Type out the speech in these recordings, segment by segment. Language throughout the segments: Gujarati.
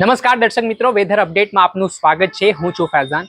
નમસ્કાર દર્શક મિત્રો, વેધર અપડેટમાં આપનું સ્વાગત છે. હું છું ફૈઝાન.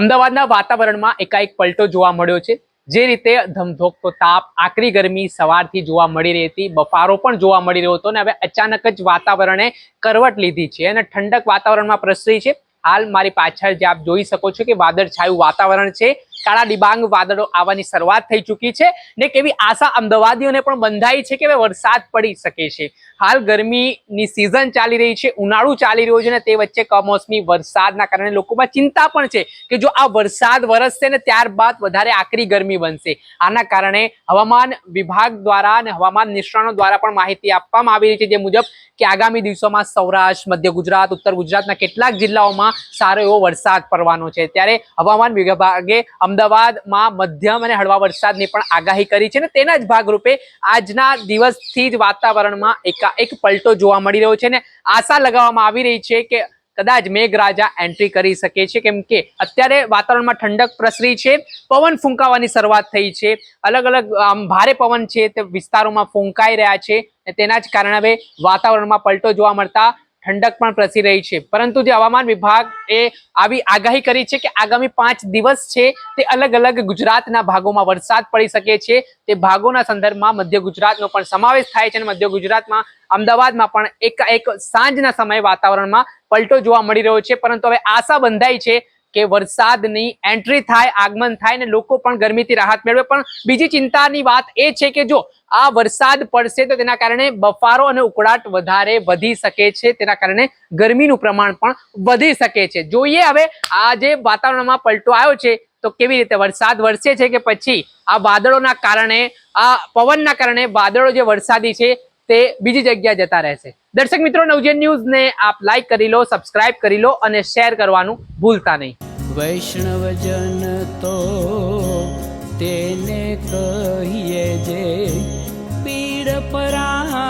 અમદાવાદના વાતાવરણમાં એકાએક પલટો જોવા મળ્યો છે. જે રીતે ધમધોકતો તાપ, આકરી ગરમી સવારથી જોવા મળી રહી હતી. બફારો પણ જોવા મળી રહ્યો હતો અને હવે અચાનક જ વાતાવરણે કરવટ લીધી છે અને ઠંડક વાતાવરણમાં પ્રસરી છે. હાલ મારી પાછળ જે આપ જોઈ શકો છો કે વાદળછાયું વાતાવરણ છે. કાળા ડિબાંગ વાદળો આવવાની શરૂઆત થઈ ચૂકી છે ને કેવી આશા અમદાવાદીઓને પણ બંધાઈ છે કે વરસાદ પડી શકે છે. હાલ ગરમીની સિઝન ચાલી રહી છે, ઉનાળુ ચાલી રહ્યો છે ને તે વચ્ચે કમોસમી વરસાદના કારણે લોકોમાં ચિંતા પણ છે કે જો આ વરસાદ વરસશે ને ત્યારબાદ વધારે આકરી ગરમી બનશે. આના કારણે હવામાન વિભાગ દ્વારા અને હવામાન નિષ્ણાતો દ્વારા પણ માહિતી આપવામાં આવી રહી છે જે મુજબ કે આગામી દિવસોમાં સૌરાષ્ટ્ર, મધ્ય ગુજરાત, ઉત્તર ગુજરાતના કેટલાક જિલ્લાઓમાં સારો એવો વરસાદ પડવાનો છે. ત્યારે હવામાન વિભાગે અમદાવાદમાં મધ્યમ અને હળવા વરસાદની પણ આગાહી કરી છે અને તેના જ ભાગરૂપે આજના દિવસથી જ વાતાવરણમાં એકાએક પલટો જોવા મળી રહ્યો છે ને આશા લગાવવામાં આવી રહી છે કે કદાચ મેઘરાજા એન્ટ્રી કરી શકે છે. કેમ કે અત્યારે વાતાવરણમાં ઠંડક પ્રસરી છે, પવન ફૂંકાવાની શરૂઆત થઈ છે. અલગ અલગ, આમ, ભારે પવન છે તે વિસ્તારોમાં ફૂંકાઈ રહ્યા છે અને તેના જ કારણે હવે વાતાવરણમાં પલટો જોવા મળતા ઠંડક પણ પ્રસરી રહી છે. પરંતુ જે હવામાન વિભાગ એ આવી આગાહી કરી છે કે આગામી પાંચ દિવસ છે તે અલગ અલગ ગુજરાતના ભાગોમાં વરસાદ પડી શકે છે. તે ભાગોના સંદર્ભમાં મધ્ય ગુજરાતનો પણ સમાવેશ થાય છે અને મધ્ય ગુજરાતમાં અમદાવાદમાં પણ એક એક સાંજના સમયે વાતાવરણમાં પલટો જોવા મળી રહ્યો છે. પરંતુ હવે આશા બંધાઈ છે કે વરસાદની એન્ટ્રી થાય, આગમન થાય ને લોકો પણ ગરમીથી રાહત મેળવે. પણ બીજી ચિંતાની વાત એ છે કે જો આ વરસાદ પડશે તો તેના કારણે બફારો અને ઉકળાટ વધારે વધી શકે છે. તેના કારણે ગરમીનું પ્રમાણ પણ વધી શકે છે. જોઈએ હવે આ જે વાતાવરણમાં પલટો આવ્યો છે, તો કેવી રીતે વરસાદ વરસે છે કે પછી આ વાદળોના કારણે, આ પવનના કારણે વાદળો જે વરસાદી છે તે બીજી જગ્યાએ જતા રહેશે. દર્શક મિત્રો, નવજન ન્યૂઝને આપ લાઈક કરી લો સબસ્ક્રાઇબ કરી લો અને શેર કરવાનું ભૂલતા નહીં. વૈષ્ણવજન તો તેને કહીએ જે પીડ પરા